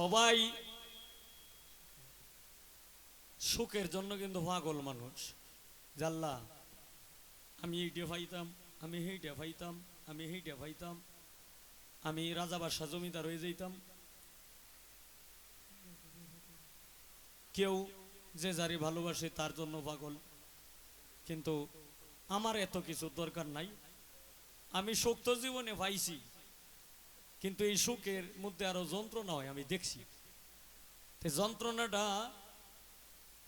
সবাই সুখের জন্য কিন্তু পাগল মানুষ। জাল্লা আমি এইটা পাইতাম, আমি সেইটা পাইতাম, আমি সেইটা পাইতাম, আমি রাজা বাদশাহ জমিদার হয়ে যাইতাম। কেউ যে যারে ভালোবাসে তার জন্য পাগল। কিন্তু আমার এত কিছু দরকার নাই। আমি সুখ তো জীবনে পাইছি। কিন্তু এই সুখের মধ্যে আরও যন্ত্রণা হয়, আমি দেখছি। যন্ত্রণাটা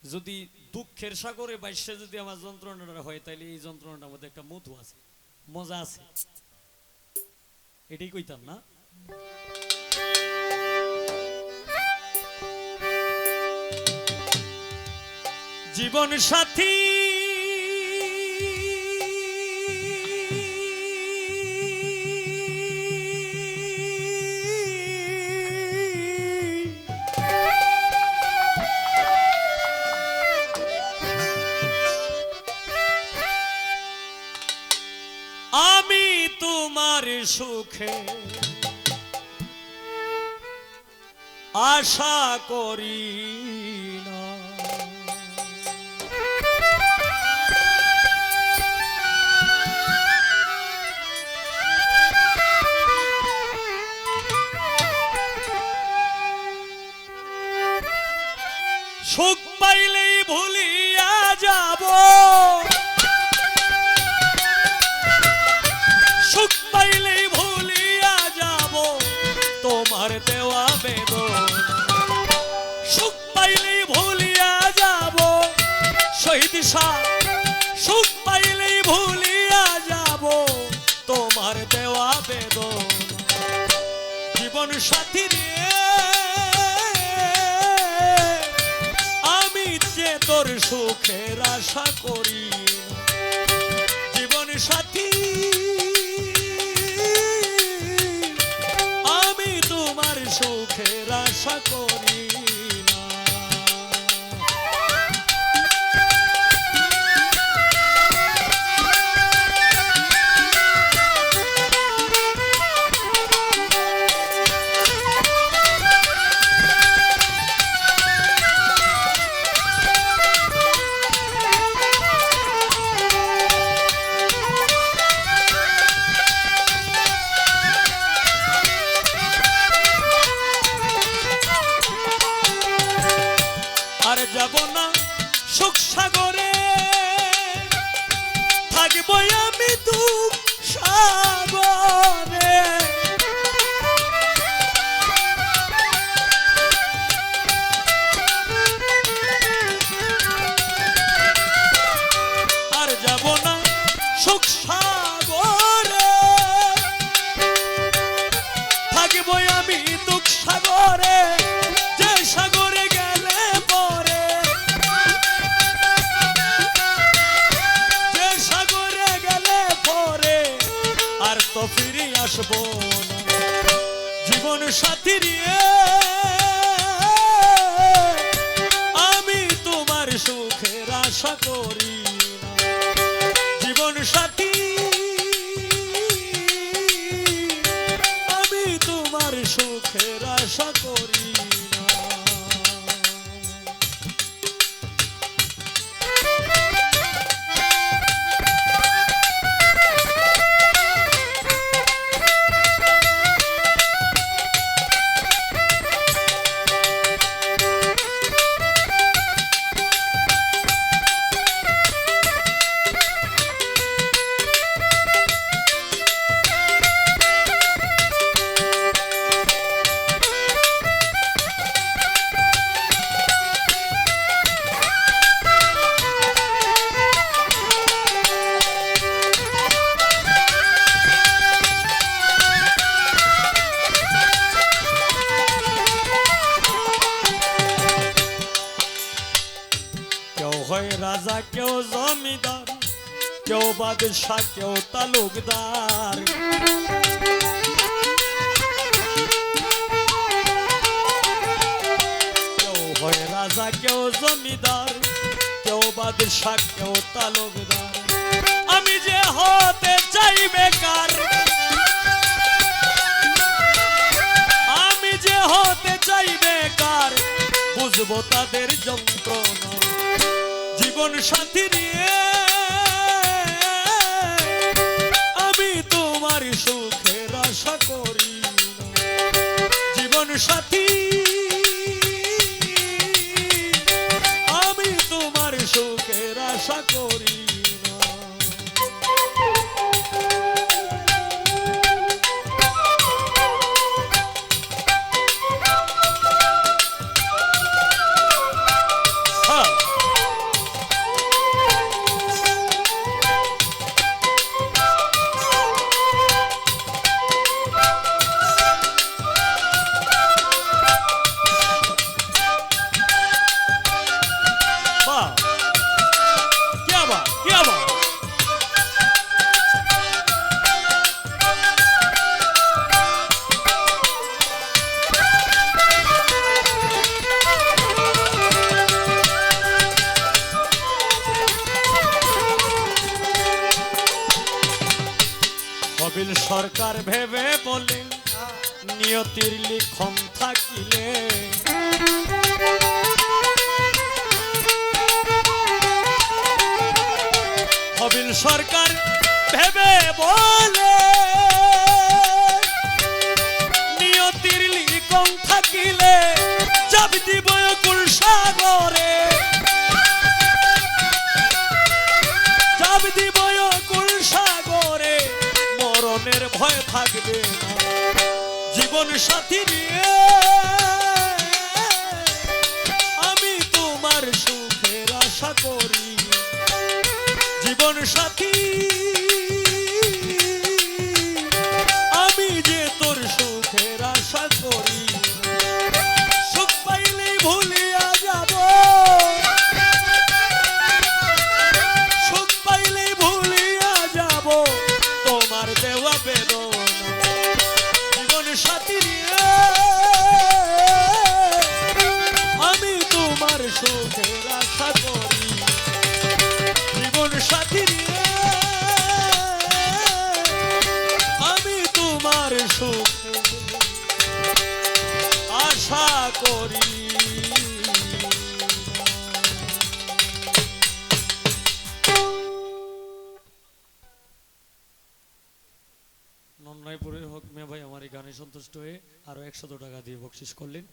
যদি দুঃখের সাগরে বাইশে যদি আমার যন্ত্রণাটা হয় তাহলে এই যন্ত্রণাটার মধ্যে একটা মধু আছে, মজা আছে। এটাই কইতাম না? জীবন সাথী সুখে। আশা করি সুখ পাইলেই ভুলিয়া যাব, তোমার দেওয়া বেদন। জীবন সাথী আমি যে তোর সুখের আশা করি সুখ সাগরে। থাকব আমি দুঃখ সাগরে, যে সাগরে গেলে পরে। যে সাগরে গেলে পরে, আর তো ফিরে আসব জীবন সাথী আমি তোমার সুখের আশা করি। জীবন সাথী। আমি তোমার সুখের আশা করি। জমিদার, কেউ বাদশাহ, কেউ তালুকদার। কেউ হয় রাজা, কেউ জমিদার, কেউ বাদশাহ, কেউ তালুকদার। আমি যে হতে চাই বেকার, আমি যে হতে চাই বেকার, বুঝব তাদের যন্ত্রণা। জীবন সাথী নিয়ে আমি তোমার সুখের আশা করি জীবন সাথী। আমি তোমার সুখের আশা করি সরকার ভেবে বলে নিয়তির লিখন থাকিলে কবিল সরকার ভেবে বলে। নিয়তির লিখন থাকিলে চাবি দিব কুল সাগরে। চাবি দিব কুল সাগরে, মরণের ভয় থাকবে জীবন সাথী নিয়ে আমি তোমার সুখের আশা করি। জীবন সাথী। নন্নাইপুরের হোক মে ভাই আমার এই গানে সন্তুষ্ট হয়ে আরও একশত টাকা দিয়ে বকশিস করলেন।